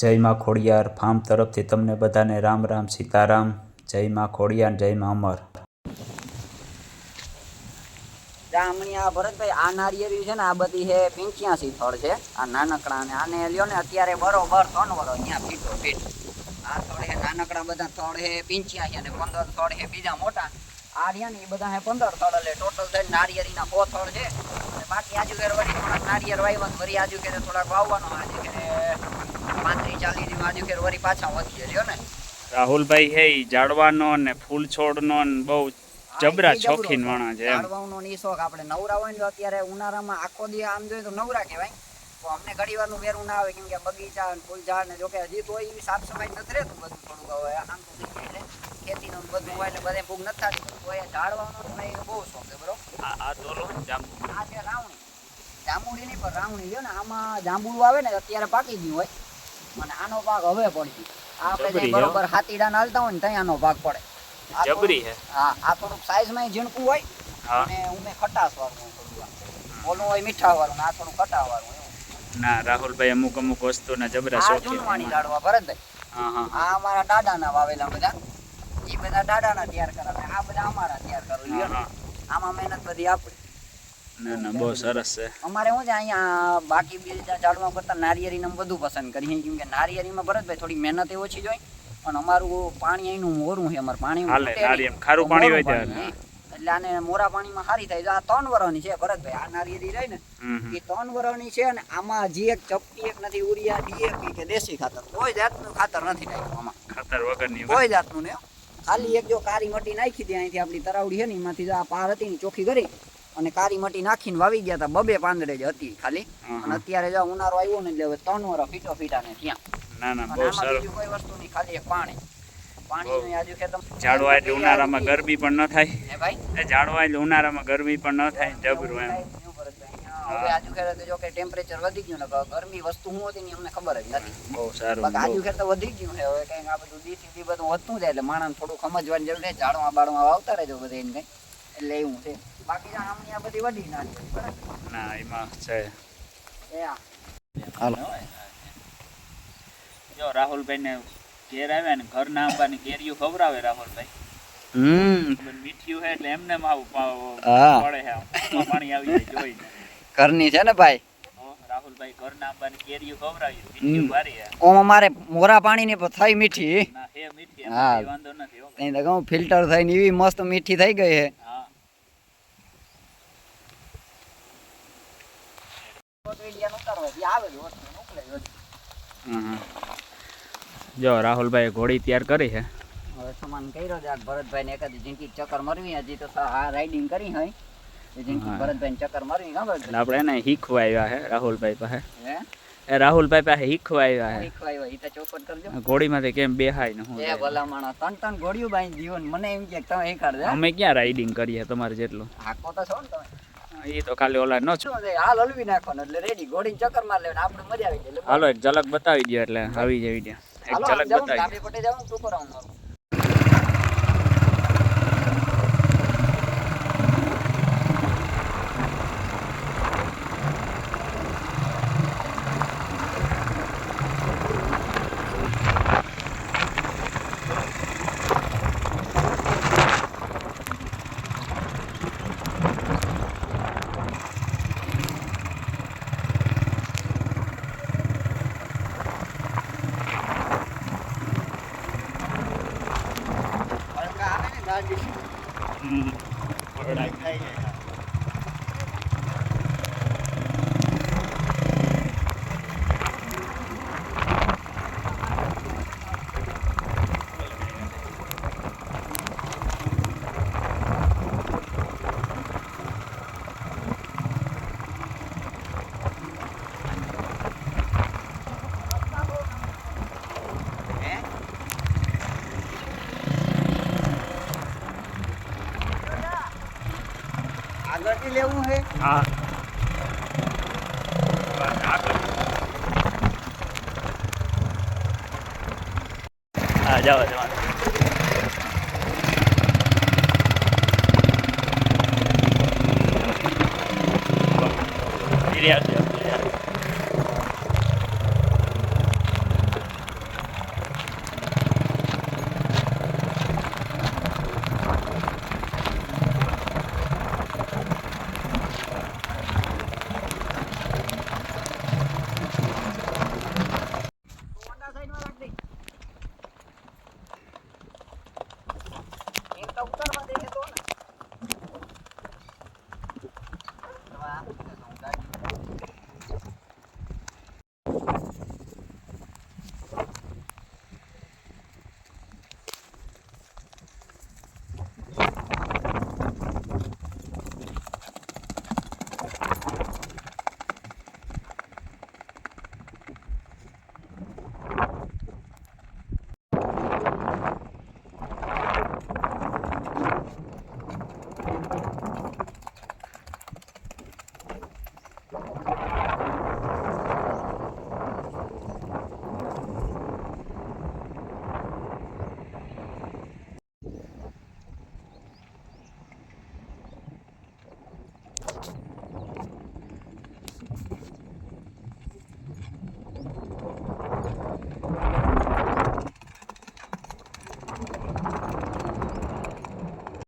જય માં ખોડિયાર ફાર્મ તરફથી તમને બધાને રામ રામ, સીતારામ. જય માં ખોડિયાર જય માં અમર જામણી ભરતભાઈ, આ નારિયેરી છે ને, આ બધી છે પિંચ્યાસી થળ છે. આ નાનકડા ને, આને લ્યો ને, અત્યારે બરોબર ત્રણ વરો અહીંયા ફીટો ફીટ. આ થળ છે નાનકડા બધા થળ છે પિંચ્યાસી અને પંદર થળ છે બીજા મોટા. આ રહ્યા ને, એ બધા છે પંદર થળ, એટલે ટોટલ થઈને નારિયેરીના સો થળ છે. બાકી આજુ ઘેર વળી થોડાક નારિયેર વાવ્યા આજુ ઘેર થોડાક વાવવાનો આજે ઘેર પાંત્રીસ ચાલીસ પાછા વધીએ લ્યો ને. રાહુલભાઈ હે જાડવાનો ને ફૂલ છોડનો ને બહુ જબરા શોખીન છે. માણસ છે ઝાડવાઓનો ને શોખ. આપણે નવરા હોય ને અત્યારે ઉનાળામાં આખો દી આમ જોઈએ તો નવરા કહેવાય. તો અમને ઘડી વારનું વેરું ના આવે કેમ કે બગીચા ને ફૂલ ઝાડ ને જોકે હજી તો એવી સાફ સફાઈ નથી રહેતું બધું થોડુંક હવે આમ તો એટલે ખેતીનું ને બધું હોય એટલે બધે ભૂખ નથી થતી. તો એ ઝાડવાનો ને બહુ શોખ છે બરોબર? આ તો જાંબુ આ છે રાવણી. જાંબુડી નહીં પણ રાવણી છે ને આમાં જાંબુડું આવે ને અત્યારે પાકી ગયું હોય. અને આનો ભાગ હવે પડી આ આપણે બરોબર હાથીડા નાલતા હોય ને ત્યાં આનો ભાગ પડે. જબરી હે? હા આ થોડુંક સાઈઝમાં ઝીણકું હોય અને ઉમે ખટાશ વાળું થોડું. ઓલું હોય મીઠા વાળું આ થોડું ખટા વાળું ના રાહુલભાઈ અમુક અમુક વસ્તુના જબરા આ શોખીન લાડવા ભરતભાઈ હા હા આ અમારા દાદાના વાવેલા બધા. એ બધા દાદાના તૈયાર કરાવે. આ બધા અમારા તૈયાર. હા. આમાં મહેનત બધી આપણી. ના ના બહુ સરસ છે. અમારે હું છે અહીંયા બાકી બીજા ઝાડવા કરતા નારિયેરીને બધું પસંદ કરીએ કેમ કે નારિયેરીમાં ભરતભાઈ થોડી મહેનત એ ઓછી જોઈ પણ અમારું પાણી અહીંનું મોરું છે અમારું પાણી હાલે, ખારું પાણી હોય ત્યાં. એટલે આને મોરા પાણીમાં સારી થાય. આ ત્રણ વરણી છે ભરતભાઈ આ નારિયેરી રહી ને. એ ત્રણ વરની છે અને આમાં જે એક ચપટી એક નથી ઉરિયા ડીએપી કે દેશી ખાતર. કોઈ જાતનું ખાતર નથી નાખ્યું આમાં. ખાતર વગરની કોઈ જાતનું ને ખાલી એક જો કારી મટી નાખી દે અહીંથી આપણી તરાવડી છે ને એમાંથી આ પાર હતી ને ચોખ્ખી કરી અને કારી મટી નાખીને વાવી ગયા હતા બબે પાંદડે જ હતી ખાલી. અને અત્યારે જો ઉનાળો આવ્યો ને એટલે હવે ત્રણ વર ફીટો ફીટા ને ત્યાં. ના ના બહુ સારું. કોઈ વસ્તુ નહીં ખાલી એક પાણી. આજુ ઝાડવા એટલે ઉનાળામાં ગરમી પણ ન થાય. હે ભાઈ? એ ઝાડવા એટલે ઉનાળામાં ગરમી પણ ન થાય જબરું એમ. હવે આજુ ખેતર જો કે ટેમ્પરેચર વધી ગયું ને ગરમી વસ્તુ હું હતી ને અમને ખબર જ નથી. બહુ સારું બાકી આજુ ખેતર વધી ગયું છે હવે કઈ આ બધું દી થી બધું વધતું જાય એટલે માણસ થોડું સમજવાની જરૂર છે ઝાડમાં બાળવા વાવતા રહેજો બધે એને કંઈ. એટલે એવું છે. બાકી આમની આ બધી વધી ના ના એમાં છે. એ આ. જો રાહુલભાઈ ને ઘેર આવ્યા ને ઘરના આંબાની કેરીઓ ખવડાવે રાહુલભાઈ. હમ. મીઠિયું છે એટલે એમને આવું પાવ- પડે છે. પાણી આવી જાય જોઈ ઘરની છે ને ભાઈ? હો, રાહુલભાઈ ઘરના આંબાની કેરીઓ ખવડાવી મીઠિયું ભારી ઓમ અમારે મોરા પણ થઈ મીઠી. ના હે મીઠી હા. કઈ વાંધો નથી હો. ફિલ્ટર થઈને એવી મસ્ત મીઠી થઈ ગઈ છે. જો રાહુલભાઈ ઘોડી તૈયાર કરી છે. હવે સમાન કર્યો છે. આ ભરતભાઈને એકાદ જિંદગી ચક્કર મરવી. હજી તો આ રાઇડિંગ કરી હોય. હા. ચક્કર મરવી ખબર આપણે એને શીખવા આવ્યા છે રાહુલભાઈ પાસે. એ રાહુલભાઈ પાસે શીખવા આવ્યા છે. શીખવાય આવ્યા. ઈ તો ચોખવટ કરજો ઘોડીમાંથી કેમ બેહાય ને હું એ ભલા માણસ ત્રણ ત્રણ ઘોડીઓ બાઈ જીવન મને એમ કે તમે શીખાડજો? અમે ક્યાં રાઇડિંગ કરીએ તમારે જેટલું? હાકો તો છો ને તમે. એ તો ખાલી ઓલા ન છે હાલ હલવી નાખવાનું એટલે રેડી ઘોડીને ચક્કર માર લેવાનું. આપણે મજા આવી જાય હાલો એક ઝલક બતાવી દો એટલે આવી જાય દે એક ઝલક બતાવી ડાબી પટે જાઉં ટૂંકો રાઉન્ડ મારું હલકા આવે ને ગાડી હમ. આગળથી લેવું છે? હા. હા જાઓ જવાનું